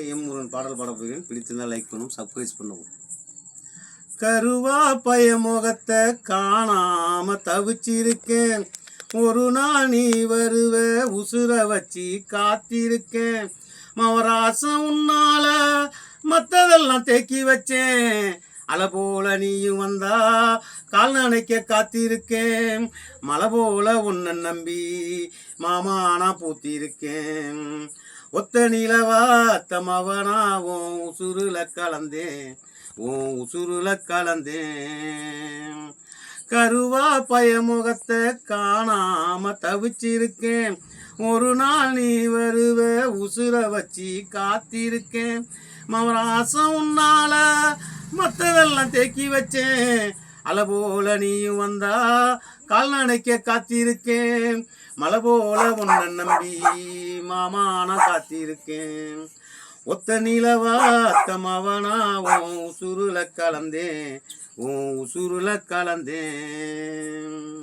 M Murugan பாடல் பாட போகிறேன். பிடித்திருந்தால் லைக் பண்ணும் சப்ஸ்கிரைப் பண்ணுவோம் கருவா பய முகத்தை காணாம தவிச்சிருக்கேன். ஒரு நாள் நீ வருவ உசுர வச்சு காத்திருக்கேன். மவராசம் உன்னால மற்றதெல்லாம் தேக்கி வச்சேன். அலை போல நீயும் வந்தா கால் நனைக்க காத்திருக்கேன். மலை போல உன்னை நம்பி மாமா நான் பூத்திருக்கேன். ஒத்த நிலவாத்த உன் உசுருல கலந்தேன். உன் உசுருல கலந்தேன். கருவா பயமுகத்தை காணாம தவிச்சிருக்கேன். ஒரு நாள் நீ வருவ உசுர வச்சு காத்திருக்கேன். மவராசம் உன்னால மற்றதெல்லாம் தேக்கி வச்சேன். அலை போல நீயும் வந்தா கால்நடைக்க காத்திருக்கேன். மலை போல உன்னை நம்பி மாமா நான் காத்திருக்கேன். ஒத்த நிலவாத்த மவனாவும் உசுருல கலந்தேன். உன் உசுருல கலந்தேன்.